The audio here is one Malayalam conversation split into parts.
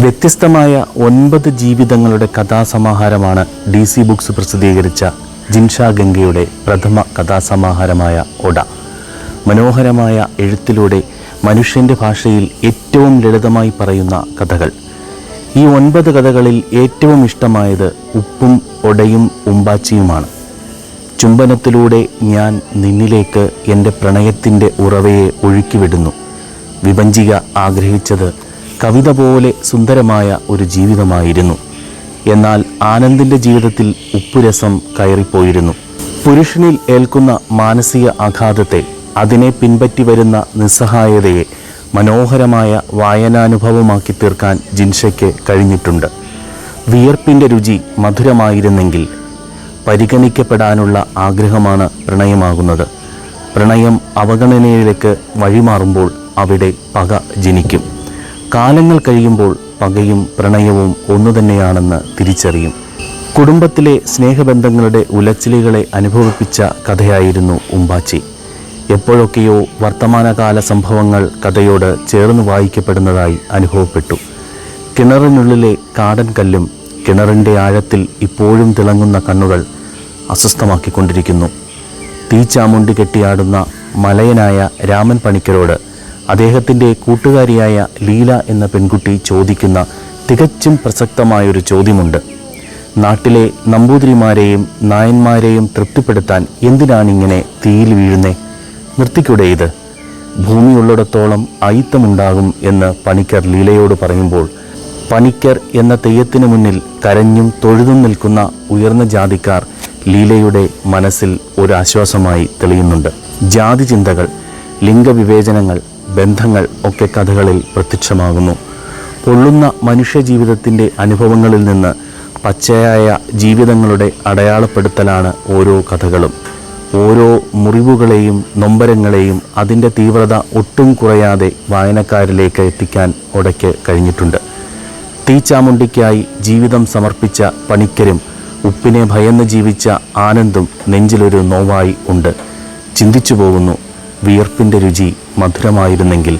വ്യത്യസ്തമായ ഒൻപത് ജീവിതങ്ങളുടെ കഥാസമാഹാരമാണ് ഡി സി ബുക്സ് പ്രസിദ്ധീകരിച്ച ജിൻഷാ ഗംഗയുടെ പ്രഥമ കഥാസമാഹാരമായ ഒട. മനോഹരമായ എഴുത്തിലൂടെ മനുഷ്യന്റെ ഭാഷയിൽ ഏറ്റവും ലളിതമായി പറയുന്ന കഥകൾ. ഈ ഒൻപത് കഥകളിൽ ഏറ്റവും ഇഷ്ടമായത് ഉപ്പും ഒടയും ഉമ്പാച്ചിയുമാണ്. ചുംബനത്തിലൂടെ ഞാൻ നിന്നിലേക്ക് എന്റെ പ്രണയത്തിന്റെ ഉറവയെ ഒഴുക്കിവിടുന്നു. വിഭജിക ആഗ്രഹിച്ചത് കവിത പോലെ സുന്ദരമായ ഒരു ജീവിതമായിരുന്നു. എന്നാൽ ആനന്ദിന്റെ ജീവിതത്തിൽ ഉപ്പുരസം കയറിപ്പോയിരുന്നു. പുരുഷനിൽ ഏൽക്കുന്ന മാനസിക ആഘാതത്തെ അതിനെ പിൻപറ്റി വരുന്ന നിസ്സഹായതയെ മനോഹരമായ വായനാനുഭവമാക്കി തീർക്കാൻ ജിൻഷയ്ക്ക് കഴിഞ്ഞിട്ടുണ്ട്. വിയർപ്പിന്റെ രുചി മധുരമായിരുന്നെങ്കിൽ പരിഗണിക്കപ്പെടാനുള്ള ആഗ്രഹമാണ് പ്രണയമാകുന്നത്. പ്രണയം അവഗണനയിലേക്ക് വഴിമാറുമ്പോൾ അവിടെ പക ജനിക്കും. കാലങ്ങൾ കഴിയുമ്പോൾ പകയും പ്രണയവും ഒന്നു തന്നെയാണെന്ന് തിരിച്ചറിയും. കുടുംബത്തിലെ സ്നേഹബന്ധങ്ങളുടെ ഉലച്ചിലുകളെ അനുഭവിപ്പിച്ച കഥയായിരുന്നു ഉമ്പാച്ചി. എപ്പോഴൊക്കെയോ വർത്തമാനകാല സംഭവങ്ങൾ കഥയോട് ചേർന്ന് വായിക്കപ്പെടുന്നതായി അനുഭവപ്പെട്ടു. കിണറിനുള്ളിലെ കാടൻ കല്ലും കിണറിന്റെ ആഴത്തിൽ ഇപ്പോഴും തിളങ്ങുന്ന കണ്ണുകൾ അസ്വസ്ഥമാക്കിക്കൊണ്ടിരിക്കുന്നു. തീച്ചാമുണ്ടി കെട്ടിയാടുന്ന മലയനായ രാമൻ പണിക്കരോട് അദ്ദേഹത്തിന്റെ കൂട്ടുകാരിയായ ലീല എന്ന പെൺകുട്ടി ചോദിക്കുന്ന തികച്ചും പ്രസക്തമായൊരു ചോദ്യമുണ്ട്. നാട്ടിലെ നമ്പൂതിരിമാരെയും നായന്മാരെയും തൃപ്തിപ്പെടുത്താൻ എന്തിനാണിങ്ങനെ തീയിൽ വീഴുന്നേ? നിർത്തിക്കൂടെ ഇത്? ഭൂമിയുള്ളിടത്തോളം അയിത്തമുണ്ടാകും എന്ന് പണിക്കർ ലീലയോട് പറയുമ്പോൾ പണിക്കർ എന്ന തെയ്യത്തിനു മുന്നിൽ കരഞ്ഞും തൊഴുതും നിൽക്കുന്ന ഉയർന്ന ജാതിക്കാർ ലീലയുടെ മനസ്സിൽ ഒരു ആശ്വാസമായി തെളിയുന്നുണ്ട്. ജാതി ചിന്തകൾ ലിംഗവിവേചനങ്ങൾ ബന്ധങ്ങൾ ഒക്കെ കഥകളിൽ പ്രത്യക്ഷമാകുന്നു. പൊള്ളുന്ന മനുഷ്യജീവിതത്തിന്റെ അനുഭവങ്ങളിൽ നിന്ന് പച്ചയായ ജീവിതങ്ങളുടെ അടയാളപ്പെടുത്തലാണ് ഓരോ കഥകളും. ഓരോ മുറിവുകളെയും നൊമ്പരങ്ങളെയും അതിന്റെ തീവ്രത ഒട്ടും കുറയാതെ വായനക്കാരിലേക്ക് എത്തിക്കാൻ ഉടയ്ക്ക് കഴിഞ്ഞിട്ടുണ്ട്. തീച്ചാമുണ്ടിക്കായി ജീവിതം സമർപ്പിച്ച പണിക്കരും ഉപ്പിനെ ഭയന്ന് ജീവിച്ച ആനന്ദും നെഞ്ചിലൊരു നോവായി ഉണ്ട്. ചിന്തിച്ചു പോകുന്നു വിയർപ്പിന്റെ രുചി മധുരമായിരുന്നെങ്കിൽ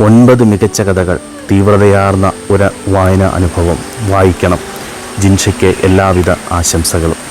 ഒൻപത് മികച്ച കഥകൾ തീവ്രതയാർന്ന ഒരു വായന അനുഭവം വായിക്കണം ജിൻഷയ്ക്ക് എല്ലാവിധ ആശംസകളും.